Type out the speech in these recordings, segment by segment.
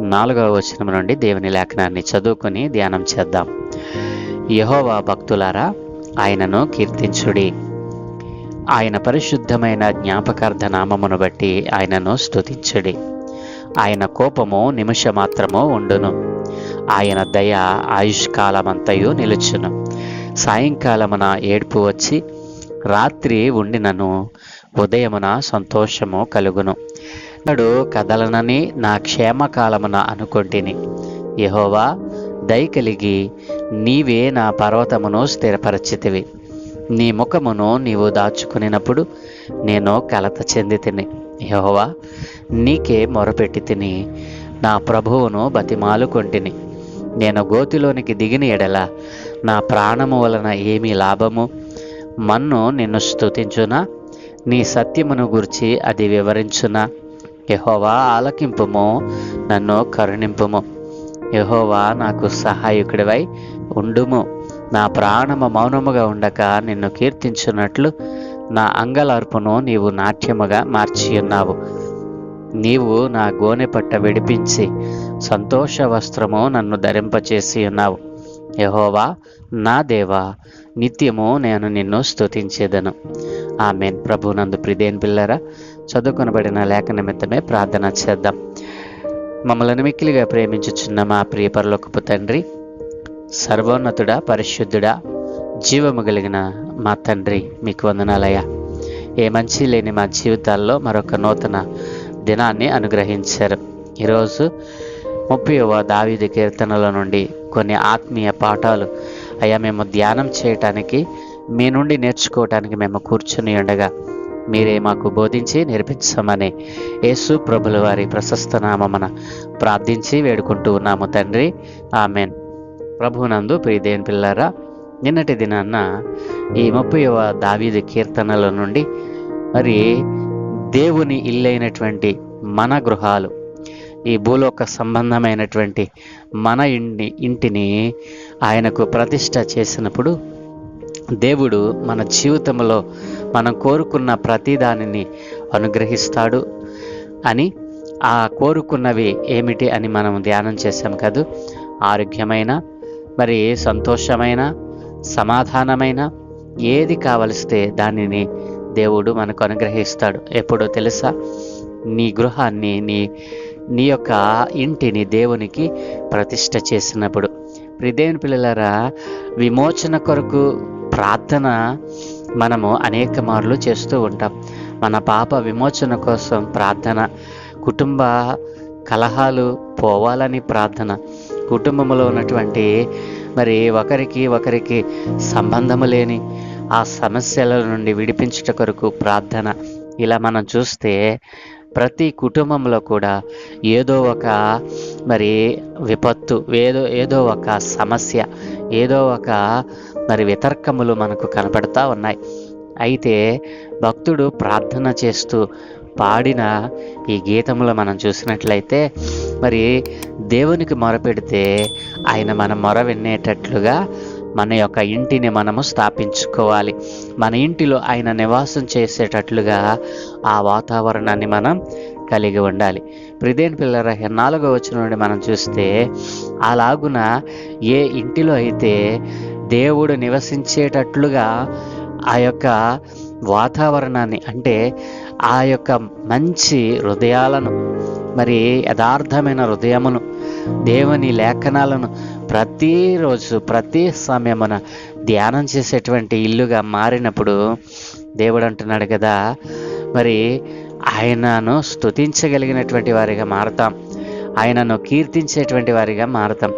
నాలుగవ వచనం నుండి దేవుని లేఖనాన్ని చదువుకొని ధ్యానం చేద్దాం. యహోవా భక్తులారా ఆయనను కీర్తించుడి. ఆయన పరిశుద్ధమైన జ్ఞాపకార్థ నామమును బట్టి ఆయనను స్తుతించుడి. ఆయన కోపము నిమిషమాత్రము ఉండును. ఆయన దయ ఆయుష్కాలమంతయు నిలుచును. సాయంకాలమున ఏడ్పు వచ్చి రాత్రి ఉండినను ఉదయమున సంతోషము కలుగును. నడు కదలనని నా క్షేమకాలమున అనుకొంటిని. యహోవా దయ కలిగి నీవే నా పర్వతమును స్థిరపరచితివి. నీ ముఖమును నీవు దాచుకునినప్పుడు నేను కలత చెంది తిని యహోవా నీకే మొరపెట్టి తిని నా ప్రభువును బతిమాలుకొంటిని. నేను గోతిలోనికి దిగిన ఎడల నా ప్రాణము వలన ఏమి లాభము? మన్ను నిన్ను స్తుతించునా? నీ సత్యమును గురించి అది వివరించునా? యహోవా ఆలకింపుము నన్ను కరుణింపుము. యహోవా నాకు సహాయకుడివై ఉండుము. నా ప్రాణము మౌనముగా ఉండక నిన్ను కీర్తించున్నట్లు నా అంగలార్పును నీవు నాట్యముగా మార్చి ఉన్నావు నీవు నా గోనె పట్ట విడిపించి సంతోష వస్త్రము నన్ను ధరింపచేసి ఉన్నావు యహోవా నా దేవా నిత్యము నేను నిన్ను స్తుతించేదను. ఆమెన్. ప్రభునందు ప్రిదేన్ పిల్లరా చదువుకొనబడిన లేఖ నిమిత్తమే ప్రార్థన చేద్దాం. మమ్మల్ని మిక్కిలిగా ప్రేమించుచున్న మా ప్రియ పరలోకపు తండ్రి సర్వోన్నతుడా పరిశుద్ధుడా జీవము కలిగిన మా తండ్రి మీకు వందనాలయ్యా. ఏ మంచి లేని మా జీవితాల్లో మరొక నూతన దినాన్ని అనుగ్రహించారు. ఈరోజు ముప్పైవ దావీది కీర్తనల నుండి కొన్ని ఆత్మీయ పాఠాలు అయ్యా మేము ధ్యానం చేయటానికి మీ నుండి నేర్చుకోవటానికి మేము కూర్చుని ఉండగా మీరే మాకు బోధించి నేర్పించమని యేసు ప్రభుల వారి ప్రశస్త నామమున ప్రార్థించి వేడుకుంటూ ఉన్నాము తండ్రి. ఆమెన్. ప్రభునందు ప్రియదేని పిల్లారా నిన్నటి దినాన్న ఈ ముప్పైవ దావీది కీర్తనల నుండి మరి దేవుని ఇల్లైనటువంటి మన గృహాలు ఈ భూలోక సంబంధమైనటువంటి మన ఇంటి ఇంటిని ఆయనకు ప్రతిష్ట చేసినప్పుడు దేవుడు మన జీవితంలో మనం కోరుకున్న ప్రతిదానిని అనుగ్రహిస్తాడు అని ఆ కోరుకున్నవి ఏమిటి అని మనం ధ్యానం చేశాం కదూ? ఆరోగ్యమైన మరి సంతోషమైన సమాధానమైన ఏది కావలిస్తే దానిని దేవుడు మనకు అనుగ్రహిస్తాడు. ఎప్పుడో తెలుసా? నీ గృహాన్ని నీ నీ యొక్క ఇంటిని దేవునికి ప్రతిష్ట చేసినప్పుడు. ప్రిదేవుని పిల్లలారా విమోచన కొరకు ప్రార్థన మనము అనేక మార్లు చేస్తూ ఉంటాం. మన పాప విమోచన కోసం ప్రార్థన కుటుంబ కలహాలు పోవాలని ప్రార్థన కుటుంబంలో ఉన్నటువంటి మరి ఒకరికి ఒకరికి సంబంధము లేని ఆ సమస్యల నుండి విడిపించుట కొరకు ప్రార్థన. ఇలా మనం చూస్తే ప్రతి కుటుంబంలో కూడా ఏదో ఒక మరి విపత్తు ఏదో ఏదో ఒక సమస్య ఏదో ఒక మరి వితర్కములు మనకు కనపడతా ఉన్నాయి. అయితే భక్తుడు ప్రార్థన చేస్తూ పాడిన ఈ గీతంలో మనం చూసినట్లయితే మరి దేవునికి మొరపెడితే ఆయన మన మొర వినేటట్లుగా మన యొక్క ఇంటిని మనము స్థాపించుకోవాలి. మన ఇంటిలో ఆయన నివాసం చేసేటట్లుగా ఆ వాతావరణాన్ని మనం కలిగి ఉండాలి. ప్రిదేన్ పిల్లర నాలుగో వచ్చిన నుండి మనం చూస్తే అలాగున ఏ ఇంటిలో అయితే దేవుడు నివసించేటట్లుగా ఆ యొక్క వాతావరణాన్ని అంటే ఆ యొక్క మంచి హృదయాలను మరి యథార్థమైన హృదయమును దేవుని లేఖనాలను ప్రతిరోజు ప్రతి సమయమున ధ్యానం చేసేటువంటి ఇల్లుగా మారినప్పుడు దేవుడు అంటున్నాడు కదా మరి ఆయనను స్తుతించగలిగినటువంటి వారిగా మారతాం. ఆయనను కీర్తించేటువంటి వారిగా మారతాం.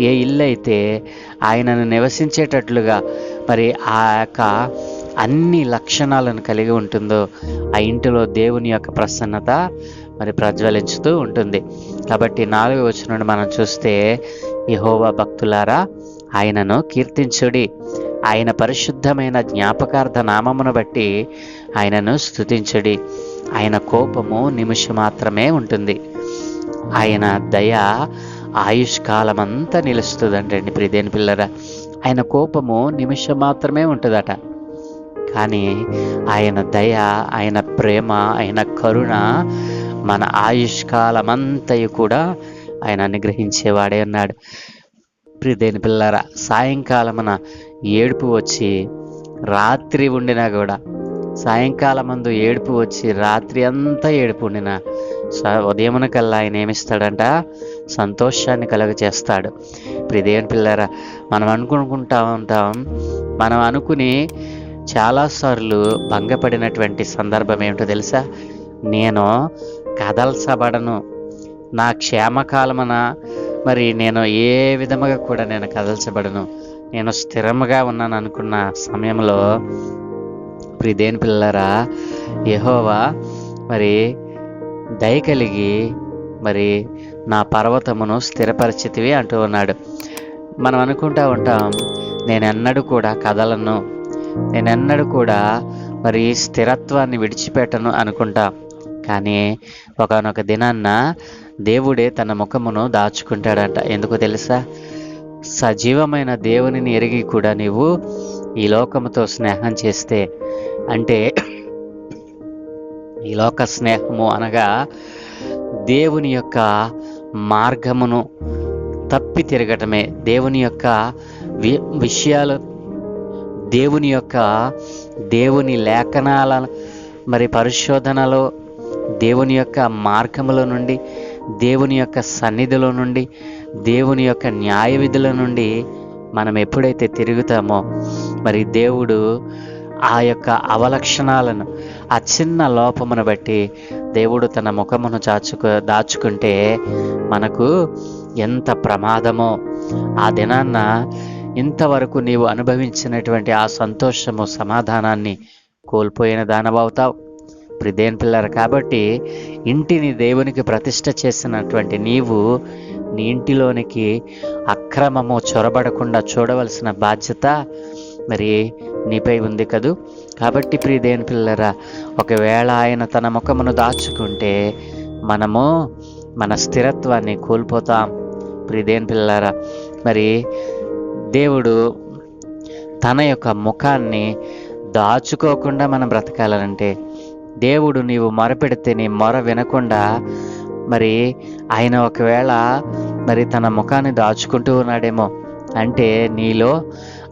ఏ ఇల్లు అయితే ఆయనను నివసించేటట్లుగా మరి ఆ యొక్క అన్ని లక్షణాలను కలిగి ఉంటుందో ఆ ఇంటిలో దేవుని యొక్క ప్రసన్నత మరి ప్రజ్వలించుతూ ఉంటుంది. కాబట్టి నాలుగు వచ్చిన మనం చూస్తే యహోవా భక్తులారా ఆయనను కీర్తించుడి. ఆయన పరిశుద్ధమైన జ్ఞాపకార్థ నామమును బట్టి ఆయనను స్తుతించుడి. ఆయన కోపము నిమిషం మాత్రమే ఉంటుంది. ఆయన దయ ఆయుష్కాలమంతా నిలుస్తుందంటండి ప్రిదేని పిల్లరా. ఆయన కోపము నిమిషం మాత్రమే ఉంటుందట. కానీ ఆయన దయ ఆయన ప్రేమ ఆయన కరుణ మన ఆయుష్కాలమంతయు కూడా ఆయన అనుగ్రహించేవాడే ఉన్నాడు. ప్రిదేని పిల్లరా సాయంకాలమున ఏడుపు వచ్చి రాత్రి ఉండినా కూడా సాయంకాలం మందు ఏడుపు వచ్చి రాత్రి అంతా ఏడుపు ఉండిన ఉదయమున కల్లా ఆయన ఏమిస్తాడంట? సంతోషాన్ని కలుగ చేస్తాడు ప్రిదేని పిల్లరా మనం అనుకుంటా ఉంటాం మనం అనుకుని చాలాసార్లు భంగపడినటువంటి సందర్భం ఏమిటో తెలుసా? నేను కదల్చబడను. నా క్షేమకాలమున మరి నేను ఏ విధముగా కూడా నేను కదల్చబడను. నేను స్థిరముగా ఉన్నాను అనుకున్న సమయంలో ప్రిదేని పిల్లరా యహోవా మరి దయ కలిగి మరి నా పర్వతమును స్థిరపరిచితివి అంటూ ఉన్నాడు. మనం అనుకుంటా ఉంటాం నేనెన్నడూ కూడా కదలను. నేనెన్నడూ కూడా మరి స్థిరత్వాన్ని విడిచిపెట్టను అనుకుంటా. కానీ ఒకనొక దినాన్న దేవుడే తన ముఖమును దాచుకుంటాడంట. ఎందుకు తెలుసా? సజీవమైన దేవునిని ఎరిగి కూడా నీవు ఈ లోకముతో స్నేహం చేస్తే అంటే ఈ లోక స్నేహము అనగా దేవుని యొక్క మార్గమును తప్పి తిరగటమే. దేవుని యొక్క వి విషయాలు దేవుని యొక్క దేవుని లేఖనాల మరి పరిశోధనలో దేవుని యొక్క మార్గములో నుండి దేవుని యొక్క సన్నిధిలో నుండి దేవుని యొక్క న్యాయ విధుల నుండి మనం ఎప్పుడైతే తిరుగుతామో మరి దేవుడు ఆ యొక్క అవలక్షణాలను ఆ చిన్న లోపమును బట్టి దేవుడు తన ముఖమును చాచుకు దాచుకుంటే మనకు ఎంత ప్రమాదమో ఆ దినాన్న ఇంతవరకు నీవు అనుభవించినటువంటి ఆ సంతోషము సమాధానాన్ని కోల్పోయిన దానవవుతావు. ప్రిదేన్ పిల్లర కాబట్టి ఇంటిని దేవునికి ప్రతిష్ట చేసినటువంటి నీవు నీ ఇంటిలోనికి అక్రమము చొరబడకుండా చూడవలసిన బాధ్యత మరి నీపై ఉంది కదూ. కాబట్టి ప్రియదేని పిల్లరా ఒకవేళ ఆయన తన ముఖమును దాచుకుంటే మనము మన స్థిరత్వాన్ని కోల్పోతాం. ప్రియదేని పిల్లరా మరి దేవుడు తన యొక్క ముఖాన్ని దాచుకోకుండా మనం బ్రతకాలంటే దేవుడు నీవు మొరపెడితే నీ మొర వినకుండా మరి ఆయన ఒకవేళ మరి తన ముఖాన్ని దాచుకుంటూ ఉన్నాడేమో అంటే నీలో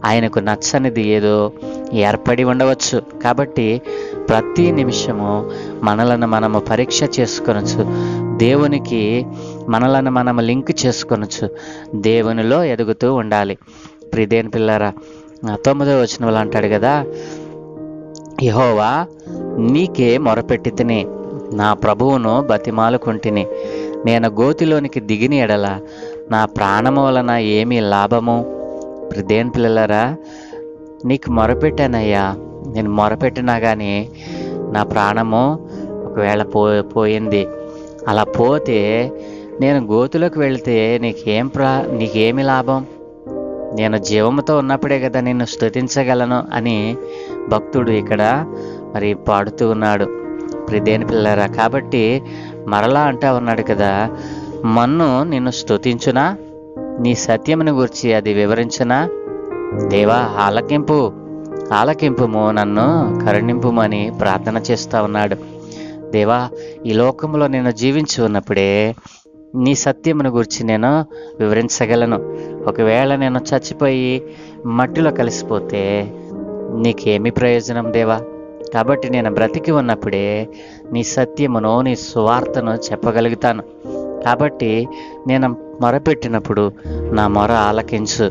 ఆయనకు నచ్చనిది ఏదో ఏర్పడి ఉండవచ్చు. కాబట్టి ప్రతి నిమిషము మనలను మనము పరీక్ష చేసుకొనొచ్చు. దేవునికి మనలను మనము లింక్ చేసుకొనొచ్చు. దేవునిలో ఎదుగుతూ ఉండాలి. ప్రిదేని పిల్లరా తొమ్మిదో వచనంలో అంటాడు కదా యహోవా నీకే మొరపెట్టి తిని నా ప్రభువును బతిమాలుకుంటుని. నేను గోతిలోనికి దిగిన ఎడల నా ప్రాణము వలన ఏమి లాభము? దేని పిల్లలరా నీకు మొరపెట్టానయ్యా. నేను మొరపెట్టినా కానీ నా ప్రాణము ఒకవేళ పో పోయింది. అలా పోతే నేను గోతులోకి వెళితే నీకేం ప్రా నీకేమి లాభం? నేను జీవముతో ఉన్నప్పుడే కదా నిన్ను స్థుతించగలను అని భక్తుడు ఇక్కడ మరి పాడుతూ ఉన్నాడు. ప్రిదేని పిల్లరా కాబట్టి మరలా అంటా ఉన్నాడు కదా మన్ను నిన్ను స్తుతించునా? నీ సత్యమును గురించి అది వివరించునా? దేవా ఆలకింపు ఆలకింపుము నన్ను కరుణింపుమని ప్రార్థన చేస్తూ ఉన్నాడు. దేవా ఈ లోకంలో నేను జీవించి ఉన్నప్పుడే నీ సత్యమును గురించి నేను వివరించగలను. ఒకవేళ నేను చచ్చిపోయి మట్టిలో కలిసిపోతే నీకేమి ప్రయోజనం దేవా? కాబట్టి నేను బ్రతికి ఉన్నప్పుడే నీ సత్యమును నీ సువార్తను చెప్పగలుగుతాను. కాబట్టి నేను మొరపెట్టినప్పుడు నా మొర ఆలకించు.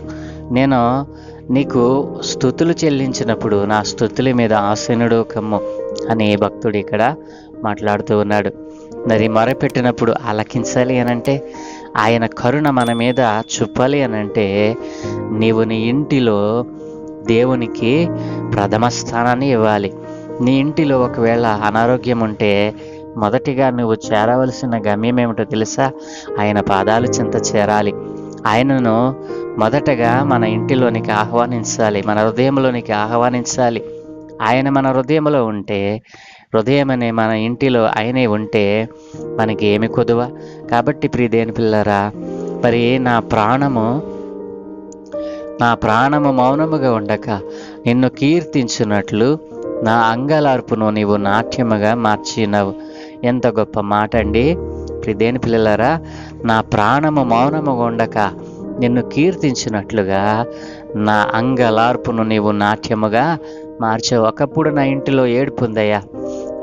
నేను నీకు స్థుతులు చెల్లించినప్పుడు నా స్థుతుల మీద ఆసనుడు కమ్ము అని భక్తుడు ఇక్కడ మాట్లాడుతూ ఉన్నాడు. మరి మొరపెట్టినప్పుడు ఆలకించాలి అనంటే ఆయన కరుణ మన మీద చూపాలి అనంటే నీవు నీ ఇంటిలో దేవునికి ప్రథమ స్థానాన్ని ఇవ్వాలి. నీ ఇంటిలో ఒకవేళ అనారోగ్యం ఉంటే మొదటిగా నువ్వు చేరవలసిన గమ్యం ఏమిటో తెలుసా? ఆయన పాదాలు చింత చేరాలి. ఆయనను మొదటగా మన ఇంటిలోనికి ఆహ్వానించాలి మన హృదయంలోనికి ఆహ్వానించాలి. ఆయన మన హృదయంలో ఉంటే హృదయం అనే మన ఇంటిలో ఆయనే ఉంటే మనకి ఏమి కొదువ? కాబట్టి ప్రియదేని పిల్లరా మరి నా ప్రాణము నా ప్రాణము మౌనముగా ఉండక నిన్ను కీర్తించున్నట్లు నా అంగలార్పును నీవు నాట్యముగా మార్చినవు. ఎంత గొప్ప మాట అండి దేని పిల్లలారా నా ప్రాణము మౌనముగా ఉండక నిన్ను కీర్తించినట్లుగా నా అంగలార్పును నీవు నాట్యముగా మార్చావు. ఒకప్పుడు నా ఇంటిలో ఏడుపు ఉందయ్యా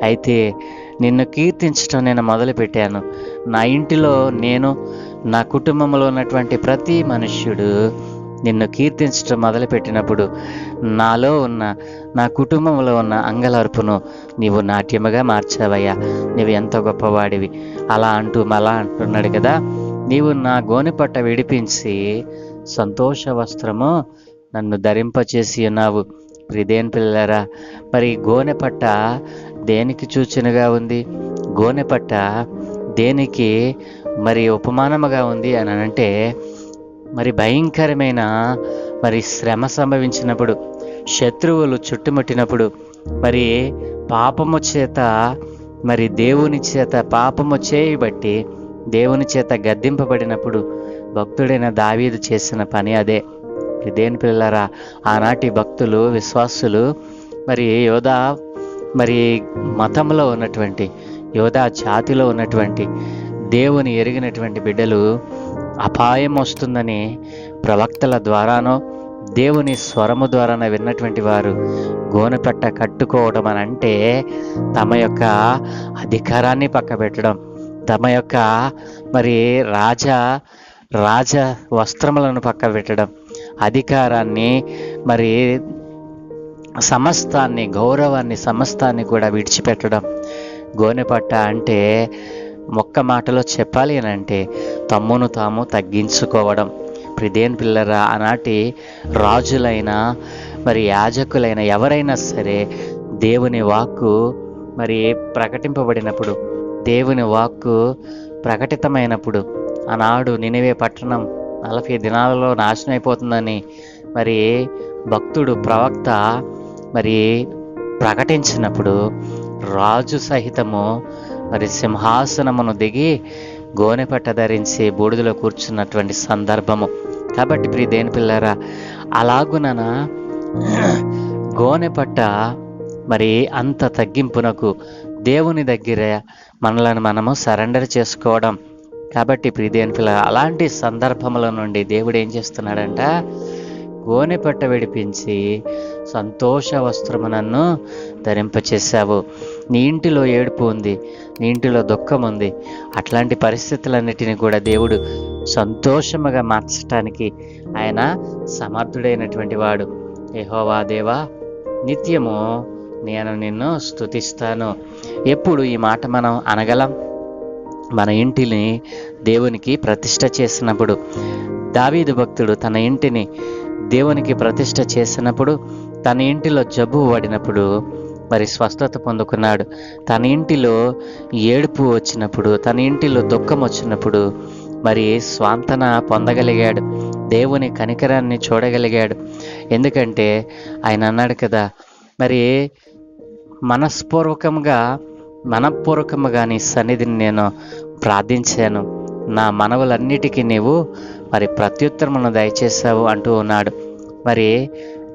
అయితే నిన్ను కీర్తించడం నేను మొదలుపెట్టాను. నా ఇంటిలో నేను నా కుటుంబంలో ఉన్నటువంటి ప్రతి మనుష్యుడు నిన్ను కీర్తించడం మొదలుపెట్టినప్పుడు నాలో ఉన్న నా కుటుంబంలో ఉన్న అంగలార్పును నీవు నాట్యముగా మార్చావయ్యా. నీవు ఎంత గొప్పవాడివి. అలా అంటూ మళ్ళా అంటున్నాడు కదా. నీవు నా గోనెపట్ట విడిపించి సంతోష వస్త్రము నన్ను ధరింపచేసి ఉన్నావు. ప్రిదేన్ పిల్లరా మరి గోనెపట్ట దేనికి సూచనగా ఉంది? గోనెపట్ట దేనికి మరి ఉపమానముగా ఉంది అని అంటే మరి భయంకరమైన మరి శ్రమ సంభవించినప్పుడు శత్రువులు చుట్టుముట్టినప్పుడు మరి పాపము చేత మరి దేవుని చేత పాపము చేయబట్టి దేవుని చేత గద్దింపబడినప్పుడు భక్తుడైన దావీదు చేసిన పని అదే. దేని పిల్లరా ఆనాటి భక్తులు విశ్వాసులు మరి యోధా మరి మతంలో ఉన్నటువంటి యోధా జాతిలో ఉన్నటువంటి దేవుని ఎరిగినటువంటి బిడ్డలు అపాయం వస్తుందని ప్రవక్తల ద్వారానో దేవుని స్వరము ద్వారానో విన్నటువంటి వారు గోనెపట్ట కట్టుకోవడం అని అంటే తమ యొక్క అధికారాన్ని పక్కబెట్టడం తమ యొక్క మరి రాజా రాజ వస్త్రములను పక్క పెట్టడం అధికారాన్ని మరి సమస్తాన్ని గౌరవాన్ని సమస్తాన్ని కూడా విడిచిపెట్టడం. గోనెపట్ట అంటే మొక్క మాటలో చెప్పాలి అని అంటే తమ్మును తాము తగ్గించుకోవడం. ప్రిదేన్ పిల్లరా ఆనాటి రాజులైన మరి యాజకులైన ఎవరైనా సరే దేవుని వాక్కు మరి ప్రకటింపబడినప్పుడు దేవుని వాక్కు ప్రకటితమైనప్పుడు ఆనాడు నినివే పట్టణం నలభై దినాలలో నాశనం అయిపోతుందని మరి భక్తుడు ప్రవక్త మరి ప్రకటించినప్పుడు రాజు సహితము మరి సింహాసనమును దిగి గోనెపట్ట ధరించి బూడిదలో కూర్చున్నటువంటి సందర్భము. కాబట్టి ప్రియ దేని పిల్లరా అలాగునన గోనెపట్ట మరి అంత తగ్గింపునకు దేవుని దగ్గర మనలను మనము సరెండర్ చేసుకోవడం. కాబట్టి ప్రియదేని పిల్ల అలాంటి సందర్భముల నుండి దేవుడు ఏం చేస్తున్నాడంట? గోనెపట్ట విడిపించి సంతోష వస్త్రము నన్ను ధరింపచేశావు. నీ ఇంటిలో ఏడుపు ఉంది నీ ఇంటిలో దుఃఖం ఉంది. అట్లాంటి పరిస్థితులన్నిటిని కూడా దేవుడు సంతోషముగా మార్చటానికి ఆయన సమర్థుడైనటువంటి వాడు. ఏహోవా దేవా నిత్యము నేను నిన్ను స్తుతిస్తాను. ఎప్పుడు ఈ మాట మనం అనగలం? మన ఇంటిని దేవునికి ప్రతిష్ట చేసినప్పుడు దావీదు భక్తుడు తన ఇంటిని దేవునికి ప్రతిష్ట చేసినప్పుడు తన ఇంటిలో జబ్బు పడినప్పుడు మరి స్వస్థత పొందుకున్నాడు. తన ఇంటిలో ఏడుపు వచ్చినప్పుడు తన ఇంటిలో దుఃఖం వచ్చినప్పుడు మరి స్వాంతన పొందగలిగాడు. దేవుని కనికరాన్ని చూడగలిగాడు. ఎందుకంటే ఆయన అన్నాడు కదా మరి మనస్పూర్వకంగా మనపూర్వకంగా నీ సన్నిధిని నేను ప్రార్థించాను. నా మనవులన్నిటికీ నీవు మరి ప్రత్యుత్తరమును దయచేశావు అంటూ ఉన్నాడు. మరి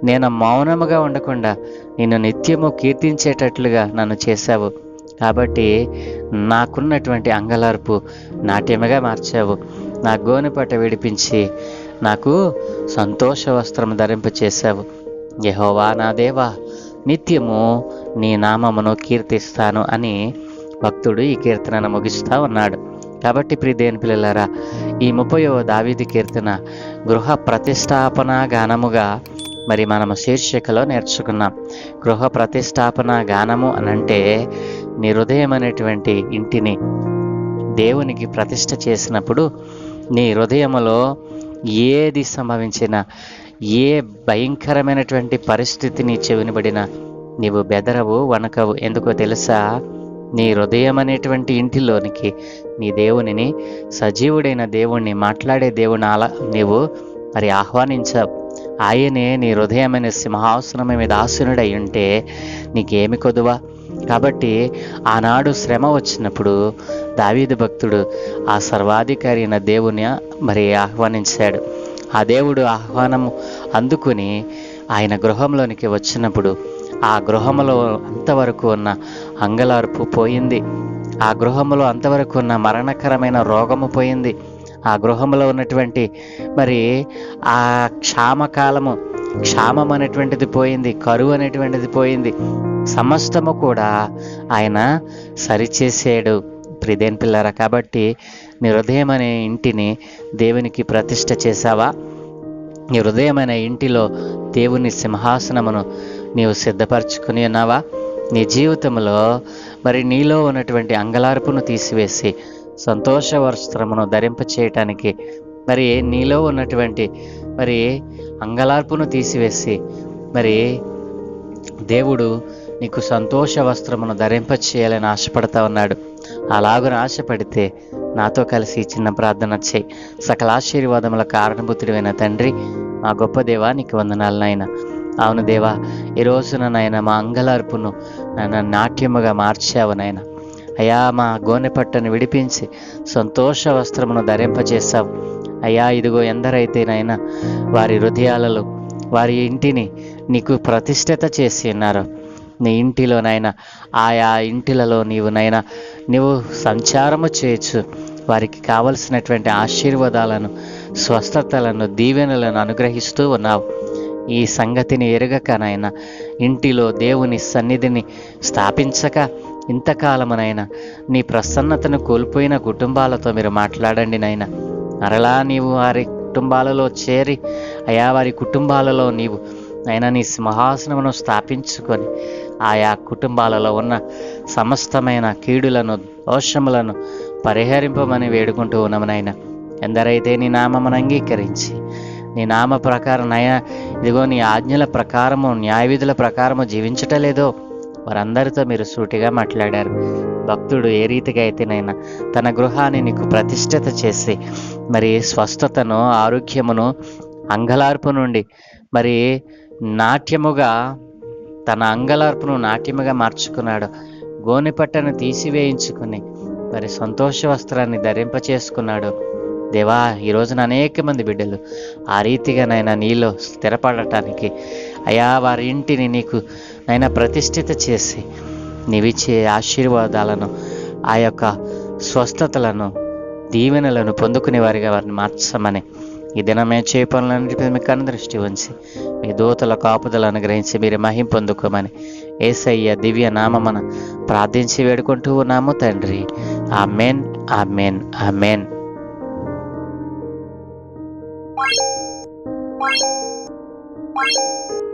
నేను మౌనముగా ఉండకుండా నిన్ను నిత్యము కీర్తించేటట్లుగా నన్ను చేశావు. కాబట్టి నాకున్నటువంటి అంగలార్పు నాట్యముగా మార్చావు. నా గోనెపట్ట విడిపించి నాకు సంతోష వస్త్రం ధరింప చేశావు. యహోవా నా దేవా నిత్యము నీ నామమును కీర్తిస్తాను అని భక్తుడు ఈ కీర్తనను ముగిస్తూ ఉన్నాడు. కాబట్టి ప్రిదేని పిల్లలారా ఈ ముప్పయో దావీది కీర్తన గృహ ప్రతిష్టాపన గానముగా మరి మనము శీర్షికలో నేర్చుకున్నాం. గృహ ప్రతిష్టాపన గానము అనంటే నీ హృదయం అనేటువంటి ఇంటిని దేవునికి ప్రతిష్ట చేసినప్పుడు నీ హృదయములో ఏది సంభవించినా ఏ భయంకరమైనటువంటి పరిస్థితి నీ చెవినబడినా నీవు బెదరవు వణకవు. ఎందుకో తెలుసా? నీ హృదయం అనేటువంటి ఇంటిలోనికి నీ దేవునిని సజీవుడైన దేవుణ్ణి మాట్లాడే దేవుని అలా నీవు మరి ఆహ్వానించావు. ఆయనే నీ హృదయమైన సింహాసనం మీద ఆసునుడై ఉంటే నీకేమి కొదువా? కాబట్టి ఆనాడు శ్రమ వచ్చినప్పుడు దావీదు భక్తుడు ఆ సర్వాధికారి అయిన దేవుని మరి ఆహ్వానించాడు. ఆ దేవుడు ఆహ్వానము అందుకుని ఆయన గృహంలోనికి వచ్చినప్పుడు ఆ గృహములో అంతవరకు ఉన్న అంగలార్పు పోయింది. ఆ గృహంలో అంతవరకు ఉన్న మరణకరమైన రోగము పోయింది. ఆ గృహంలో ఉన్నటువంటి మరి ఆ క్షామకాలము క్షామం అనేటువంటిది పోయింది కరువు అనేటువంటిది పోయింది. సమస్తము కూడా ఆయన సరిచేసాడు ప్రిదేన్ పిల్లరా. కాబట్టి నీ హృదయం అనే ఇంటిని దేవునికి ప్రతిష్ట చేశావా? నీ హృదయమైన ఇంటిలో దేవుని సింహాసనమును నీవు సిద్ధపరచుకుని ఉన్నావా? నీ జీవితంలో మరి నీలో ఉన్నటువంటి అంగలార్పును తీసివేసి సంతోష వస్త్రమును ధరింప చేయటానికి మరి నీలో ఉన్నటువంటి మరి అంగలార్పును తీసివేసి మరి దేవుడు నీకు సంతోష వస్త్రమును ధరింప చేయాలని ఆశపడతా ఉన్నాడు. అలాగున ఆశపడితే నాతో కలిసి చిన్న ప్రార్థన చేయి. సకల ఆశీర్వాదముల కారణభూతుడైన తండ్రి మా గొప్ప దేవా నీకు వందనాలు నాయన. అవును దేవా ఈ రోజున నాయన మా అంగలార్పును నాయన నాట్యముగా మార్చావు నాయన. అయా మా గోనె పట్టను విడిపించి సంతోష వస్త్రమును ధరింపజేశావు. అయ్యా ఇదిగో ఎందరైతే వారి హృదయాలలో వారి ఇంటిని నీకు ప్రతిష్ఠిత చేసి ఉన్నారు. నీ ఇంటిలో ఆయా ఇంటిలలో నీవు నీవు సంచారము చేయొచ్చు. వారికి కావలసినటువంటి ఆశీర్వాదాలను స్వస్థతలను దీవెనలను అనుగ్రహిస్తూ ఉన్నావు. ఈ సంగతిని ఎరగక నాయన ఇంటిలో దేవుని సన్నిధిని స్థాపించక ఇంతకాలమునైనా నీ ప్రసన్నతను కోల్పోయిన కుటుంబాలతో మీరు మాట్లాడండి నాయన. మరలా నీవు వారి కుటుంబాలలో చేరి అయా వారి కుటుంబాలలో నీవు అయినా నీ సింహాసనమును స్థాపించుకొని ఆయా కుటుంబాలలో ఉన్న సమస్తమైన కీడులను దోషములను పరిహరింపమని వేడుకుంటూ ఉన్నాము నాయన. ఎందరైతే నీ నామమును అంగీకరించి నీ నామ ప్రకారం నయా ఇదిగో నీ ఆజ్ఞల ప్రకారము న్యాయ విధుల ప్రకారము జీవించటలేదో వారందరితో మీరు సూటిగా మాట్లాడారు. భక్తుడు ఏ రీతిగా అయితేనైనా తన గృహాన్ని నీకు ప్రతిష్ఠిత చేసి మరి స్వస్థతను ఆరోగ్యమును అంగలార్పు నుండి మరి నాట్యముగా తన అంగలార్పును నాట్యముగా మార్చుకున్నాడు. గోనెపట్టను తీసివేయించుకుని మరి సంతోష వస్త్రాన్ని ధరింప చేసుకున్నాడు దేవా ఈ రోజున అనేక మంది బిడ్డలు ఆ రీతిగా నైనా నీలో స్థిరపడటానికి అయా వారి ఇంటిని నీకు నైనా ప్రతిష్ఠిత చేసి నీవిచ్చే ఆశీర్వాదాలను ఆ యొక్క స్వస్థతలను దీవెనలను పొందుకునే వారిగా వారిని మార్చమని ఈ దినమే చేయ పనులన్నిటిపై మీకు కనుదృష్టి ఉంచి మీ దూతల కాపుదలు అనుగ్రహించి మీరు మహిం పొందుకోమని ఏసయ్య దివ్య నామమన ప్రార్థించి వేడుకుంటూ ఉన్నాము తండ్రి ఆ ఆమెన్ ఆ ఆమెన్ Thank you.